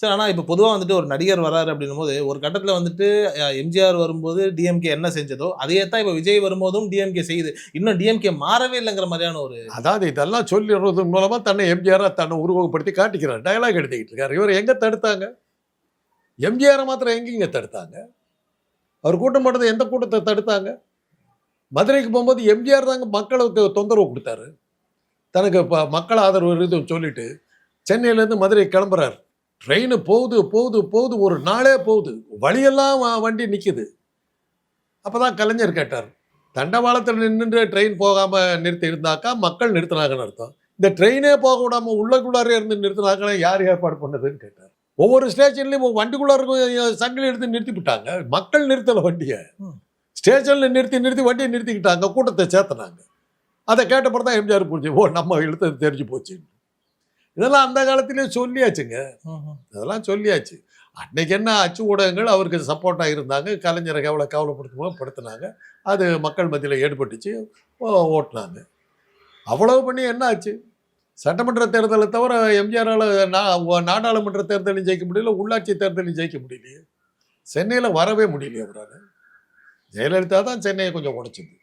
Sir ஆனால் இப்போ பொதுவாக வந்துட்டு ஒரு நடிகர் வராரு அப்படின்னும் போது ஒரு கட்டத்தில் வந்துட்டு எம்ஜிஆர் வரும்போது டிஎம்கே என்ன செஞ்சதோ அதையே தான் இப்போ விஜய் வரும்போதும் டிஎம்கே செய்யுது. இன்னும் டிஎம்கே மாறவே இல்லைங்கிற மாதிரியான ஒரு அதாவது இதெல்லாம் சொல்லிடுறது மூலமாக தன்னை எம்ஜிஆரை தன்னை உருவகப்படுத்தி காட்டிக்கிறார். டயலாக் எடுத்துக்கிட்டு இருக்காரு. இவர் எங்கே தடுத்தாங்க? எம்ஜிஆரை மாத்திரம் எங்கேங்க தடுத்தாங்க? அவர் கூட்டம் போட்டது எந்த கூட்டத்தை தடுத்தாங்க? மதுரைக்கு போகும்போது எம்ஜிஆர் தாங்க மக்களுக்கு தொந்தரவு கொடுத்தாரு. தனக்கு இப்போ மக்கள் ஆதரவு இருக்குதுன்னு சொல்லிட்டு சென்னையிலேருந்து மதுரை கிளம்புறாரு. ட்ரெயின் போகுது போகுது போகுது ஒரு நாளே போகுது. வழியெல்லாம் வண்டி நிற்குது அப்போ தான் கலைஞர் கேட்டார் தண்டவாளத்தில் நின்று ட்ரெயின் போகாமல் நிறுத்தி இருந்தாக்கா மக்கள் நிறுத்தினாங்கன்னு அர்த்தம். இந்த ட்ரெயினே போக விடாம உள்ளக்குள்ளாரே இருந்து நிறுத்தினாங்கன்னா யார் ஏற்பாடு பண்ணதுன்னு கேட்டார். ஒவ்வொரு ஸ்டேஷன்லையும் வண்டிக்குள்ளார இருக்கும் சங்கிலி எடுத்து நிறுத்தி விட்டாங்க. மக்கள் நிறுத்தலை வண்டியை. ஸ்டேஷனில் நிறுத்தி நிறுத்தி வண்டியை நிறுத்திக்கிட்டாங்க கூட்டத்தை சேர்த்துனாங்க. அதை கேட்டப்பறம் தான் எம்ஜிஆர் புரிஞ்சு ஓ நம்ம இழுத்தது தெரிஞ்சு போச்சு இதெல்லாம் அந்த காலத்திலேயே சொல்லியாச்சுங்க. அதெல்லாம் சொல்லியாச்சு. அன்னைக்கு என்ன அச்சு ஊடகங்கள் அவருக்கு சப்போர்ட்டாக இருந்தாங்க. கலைஞரை எவ்வளோ கவலைப்படுத்துமோ படுத்தினாங்க. அது மக்கள் மத்தியில் ஏற்பட்டுச்சு. ஓ- ஓட்டுனாங்க. அவ்வளவு பண்ணி என்ன ஆச்சு? சட்டமன்ற தேர்தலை தவிர எம்ஜிஆரால் நாடாளுமன்ற தேர்தலையும் ஜெயிக்க முடியல. உள்ளாட்சி தேர்தலையும் ஜெயிக்க முடியலையே. சென்னையில் வரவே முடியலையே அவரால். ஜெயலலிதா தான் சென்னையை கொஞ்சம் உடைச்சது.